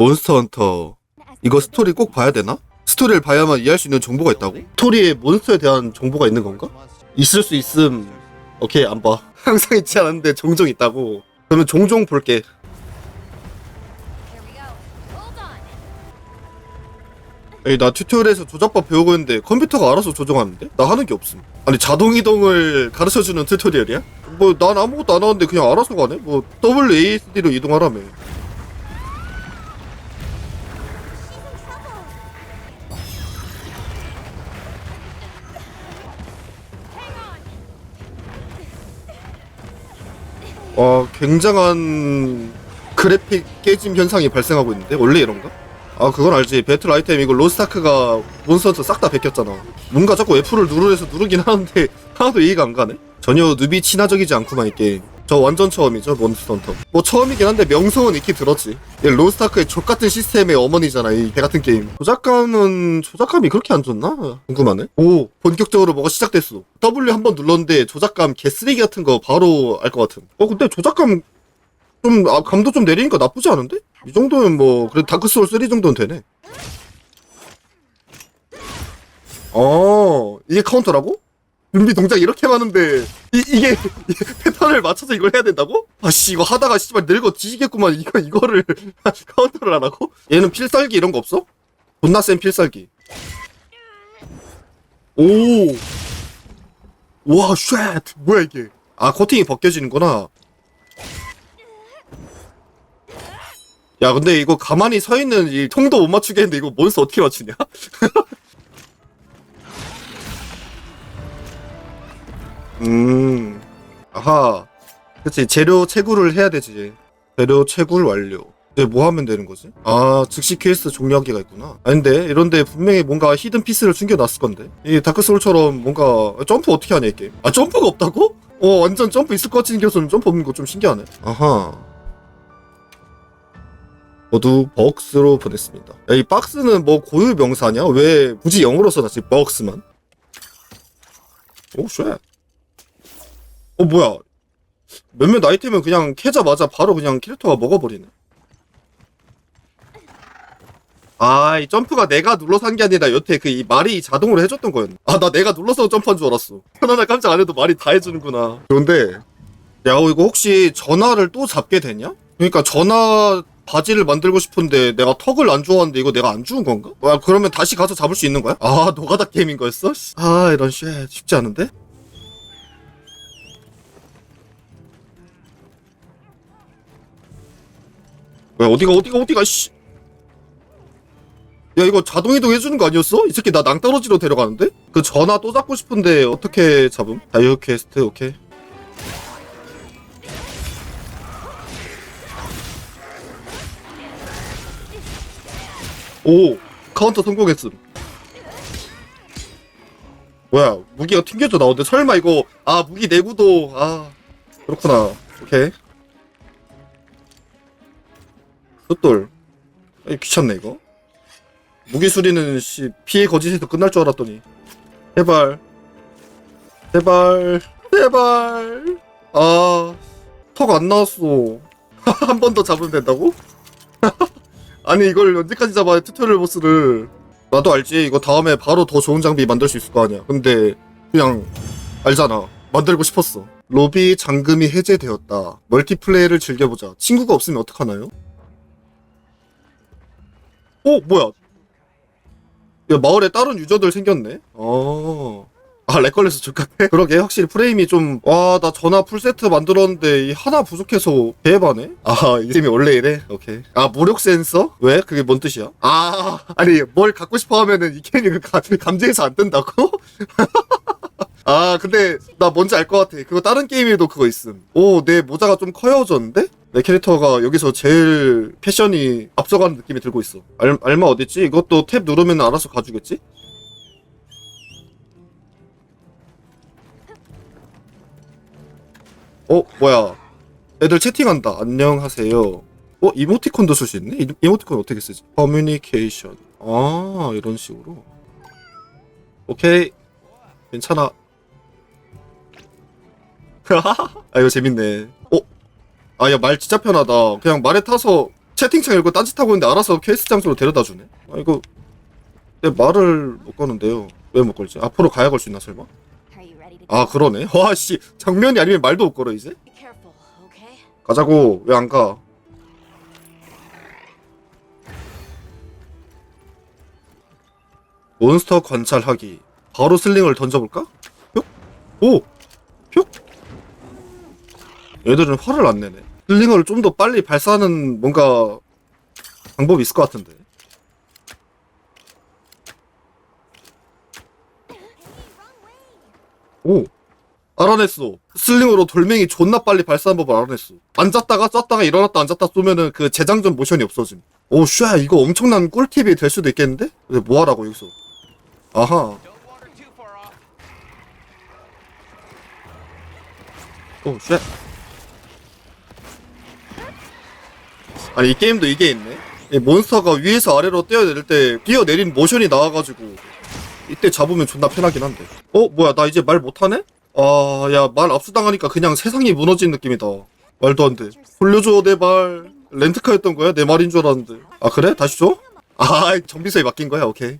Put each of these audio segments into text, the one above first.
몬스터 헌터 이거 스토리 꼭 봐야 되나? 스토리를 봐야만 이해할 수 있는 정보가 있다고? 스토리에 몬스터에 대한 정보가 있는 건가? 있을 수 있음 오케이 안 봐 항상 있지 않았는데 종종 있다고 그러면 종종 볼게. 에이 나 튜토리얼에서 조작법 배우고 있는데 컴퓨터가 알아서 조정하는데? 나 하는 게 없음 아니 자동 이동을 가르쳐주는 튜토리얼이야? 뭐 난 아무것도 안 하는데 그냥 알아서 가네? 뭐 WASD로 이동하라며 와 굉장한 그래픽 깨짐 현상이 발생하고 있는데 원래 이런가? 아 그건 알지. 배틀 아이템 이거 로스타크가 몬스터한테 싹 다 베꼈잖아. 뭔가 자꾸 F를 누르래서 누르긴 하는데 하나도 이해가 안 가네? 전혀 누비 친화적이지 않구만 이 게임 저 완전 처음이죠 몬스터 헌터. 뭐 처음이긴 한데 명성은 익히 들었지. 이 로스타크의 족같은 시스템의 어머니잖아 이 개같은 게임. 조작감은 조작감이 그렇게 안 좋나? 궁금하네. 오 본격적으로 뭐가 시작됐어. W 한 번 눌렀는데 조작감 개쓰레기 같은 거 바로 알 것 같은. 어 근데 조작감 좀 아, 감도 좀 내리니까 나쁘지 않은데? 이 정도면 뭐 그래도 다크소울 3 정도는 되네. 어 이게 카운터라고? 준비 동작 이렇게 많은데 이, 이게, 패턴을 맞춰서 이걸 해야 된다고? 아씨 이거 하다가 씨발 늙어 뒤지겠구만 이거 이거를 카운터를 하라고? 얘는 필살기 이런 거 없어? 존나 센 필살기 오 와, 쉣! 뭐야, 이게? 아, 코팅이 벗겨지는구나. 야, 근데 이거 가만히 서 있는 이 통도 못 맞추겠는데 이거 몬스터 어떻게 맞추냐? 음, 아하. 그치, 재료 채굴을 해야 되지. 재료 채굴 완료. 이제 뭐 하면 되는 거지? 아, 즉시 퀘스트 종료하기가 있구나. 아닌데, 이런데 분명히 뭔가 히든 피스를 숨겨놨을 건데. 이 다크 소울처럼 뭔가, 점프 어떻게 하냐, 이 게임. 아, 점프가 없다고? 어, 완전 점프 있을 것 같이 생겨서는 점프 없는 거 좀 신기하네. 아하. 모두 버크스로 보냈습니다. 야, 이 박스는 뭐 고유 명사냐? 왜 굳이 영어로 써놨지? 버크스만? 오, 쉣. 어, 뭐야. 몇몇 아이템은 그냥 캐자마자 바로 그냥 캐릭터가 먹어버리네. 아, 이 점프가 내가 눌러서 한 게 아니라 여태 그 이 말이 자동으로 해줬던 거였네. 아, 나 내가 눌러서 점프한 줄 알았어. 편안하 깜짝 안 해도 말이 다 해주는구나. 그런데, 야, 어, 이거 혹시 전화를 또 잡게 되냐? 그러니까 전화 바지를 만들고 싶은데 내가 턱을 안 좋아하는데 이거 내가 안 주운 건가? 와, 그러면 다시 가서 잡을 수 있는 거야? 아, 노가다 게임인 거였어? 씨. 아, 이런 쉣. 쉽지 않은데? 야, 어디가, 어디가, 어디가, 씨. 야, 이거 자동이동 해주는 거 아니었어? 이 새끼 나 낭떠러지로 데려가는데? 그 전화 또 잡고 싶은데 어떻게 잡음? 다이어 퀘스트, 오케이. 오! 카운터 성공했음. 뭐야, 무기가 튕겨져 나오는데 설마 이거, 아, 무기 내구도, 아, 그렇구나. 오케이. 아, 귀찮네, 이거. 무기 수리는, 씨, 피해 거짓에서 끝날 줄 알았더니. 제발. 제발. 제발. 아, 턱 안 나왔어. 한 번 더 잡으면 된다고? 아니, 이걸 언제까지 잡아야 튜토리얼 보스를. 나도 알지. 이거 다음에 바로 더 좋은 장비 만들 수 있을 거 아니야. 근데, 그냥, 알잖아. 만들고 싶었어. 로비 잠금이 해제되었다. 멀티플레이를 즐겨보자. 친구가 없으면 어떡하나요? 어, 뭐야? 야, 마을에 다른 유저들 생겼네? 어. 아, 렉 걸려서 좋겠네? 그러게, 확실히 프레임이 좀, 와, 나 전화 풀세트 만들었는데, 이 하나 부족해서 대박네? 아, 이 게임이 원래 이래? 오케이. 아, 무력 센서? 왜? 그게 뭔 뜻이야? 아, 아니, 뭘 갖고 싶어 하면은 이 게임이 그 가- 감지해서 안 된다고? 아, 근데, 나 뭔지 알 것 같아. 그거 다른 게임에도 그거 있음. 오, 내 모자가 좀 커여졌는데? 내 캐릭터가 여기서 제일 패션이 앞서가는 느낌이 들고 있어. 알, 알마 어딨지? 이것도 탭 누르면 알아서 가주겠지? 어, 뭐야. 애들 채팅한다. 안녕하세요. 어, 이모티콘도 쓸 수 있네? 이, 이모티콘 어떻게 쓰지? 커뮤니케이션. 아, 이런 식으로. 오케이. 괜찮아. 아, 이거 재밌네. 어? 아, 야, 말 진짜 편하다. 그냥 말에 타서 채팅창 읽고 딴짓하고 있는데 알아서 퀘스트 장소로 데려다 주네 아 이거 내 말을 못 거는데요 왜 못 걸지 앞으로 가야 걸 수 있나 설마 아 그러네 와씨 정면이 아니면 말도 못 걸어 이제? 가자고 왜 안 가? 몬스터 관찰하기 바로 슬링을 던져볼까? 뿅? 오! 뿅? 얘들은 화를 안 내네 슬링을 좀더 빨리 발사하는 뭔가 방법이 있을 것 같은데 오! 알아냈어. 슬링으로 돌멩이 존나 빨리 발사한 법을 알아냈어. 앉았다가 쐈다가 일어났다 앉았다 쏘면은 그 재장전 모션이 없어짐. 오, 슈야, 이거 엄청난 꿀팁이 될 수도 있겠는데? 근데 뭐 하라고, 여기서. 아하. 오, 슈야. 아니, 이 게임도 이게 있네? 이 몬스터가 위에서 아래로 뛰어내릴 때, 뛰어내린 모션이 나와가지고, 이때 잡으면 존나 편하긴 한데. 어, 뭐야, 나 이제 말 못하네? 아, 야, 말 압수당하니까 그냥 세상이 무너진 느낌이다. 말도 안 돼. 돌려줘, 내 말. 렌트카였던 거야? 내 말인 줄 알았는데. 아, 그래? 다시 줘? 아, 정비서에 맡긴 거야? 오케이.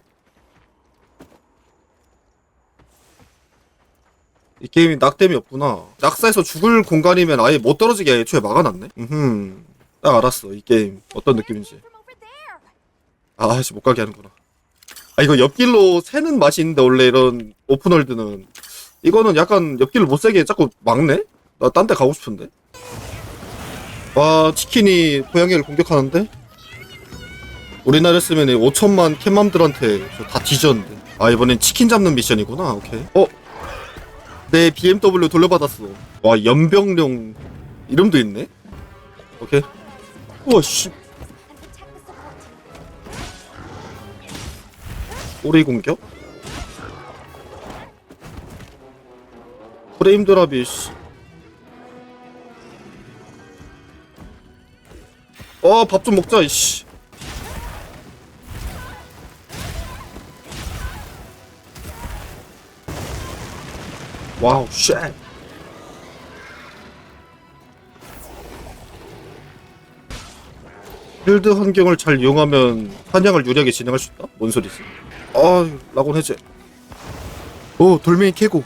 이 게임이 낙뎀이 없구나. 낙사해서 죽을 공간이면 아예 못 떨어지게 애초에 막아놨네? 음흠. 딱 알았어, 이 게임. 어떤 느낌인지. From over there. 아, 씨, 못 가게 하는구나. 아, 이거 옆길로 새는 맛이 있는데, 원래 이런 오픈월드는. 이거는 약간 옆길을 못 새게 자꾸 막네? 나 딴 데 가고 싶은데? 와, 치킨이 고양이를 공격하는데? 우리나라였으면 5천만 캣맘들한테 저다 뒤졌는데. 아, 이번엔 치킨 잡는 미션이구나. 오케이. 어? 내 BMW 돌려받았어. 와, 연병룡 이름도 있네? 오케이. 우와, 씨. And protect the support team. 꼬리 공격? 프레임 드랍이 씨. 어, 밥 좀 먹자, 이씨. 와우, 쉣. 필드 환경을 잘 이용하면 사냥을 유리하게 진행할 수 있다? 뭔 소리지? 아, 라곤 해제. 오, 돌멩이 캐고.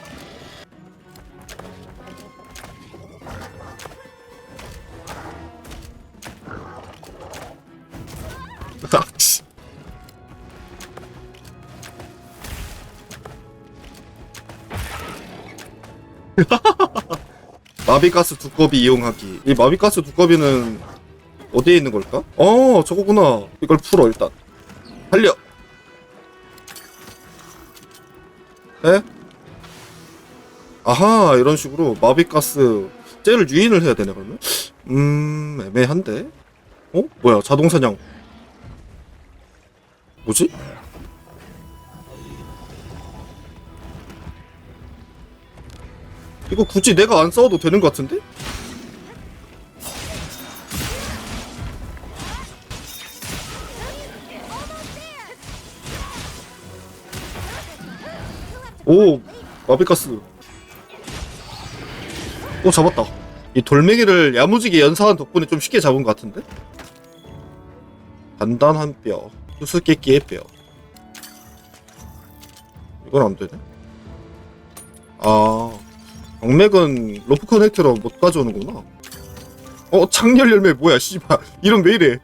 아, 씨. 마비가스 두꺼비 이용하기. 이 마비가스 두꺼비는 어디에 있는 걸까? 어, 저거구나. 이걸 풀어 일단. 달려. 에? 아하 이런 식으로 마비가스 쟤를 유인을 해야 되네 그러면? 음 애매한데? 어? 뭐야 자동사냥 뭐지? 이거 굳이 내가 안 싸워도 되는 것 같은데? 오 마비가스. 오 잡았다. 이 돌멩이를 야무지게 연사한 덕분에 좀 쉽게 잡은 것 같은데? 단단한 뼈 수수께끼의 뼈. 이건 안 되네? 아 경맥은 로프 커넥터로 못 가져오는구나. 어 창렬 열매 뭐야 씨발. 이런 왜 이래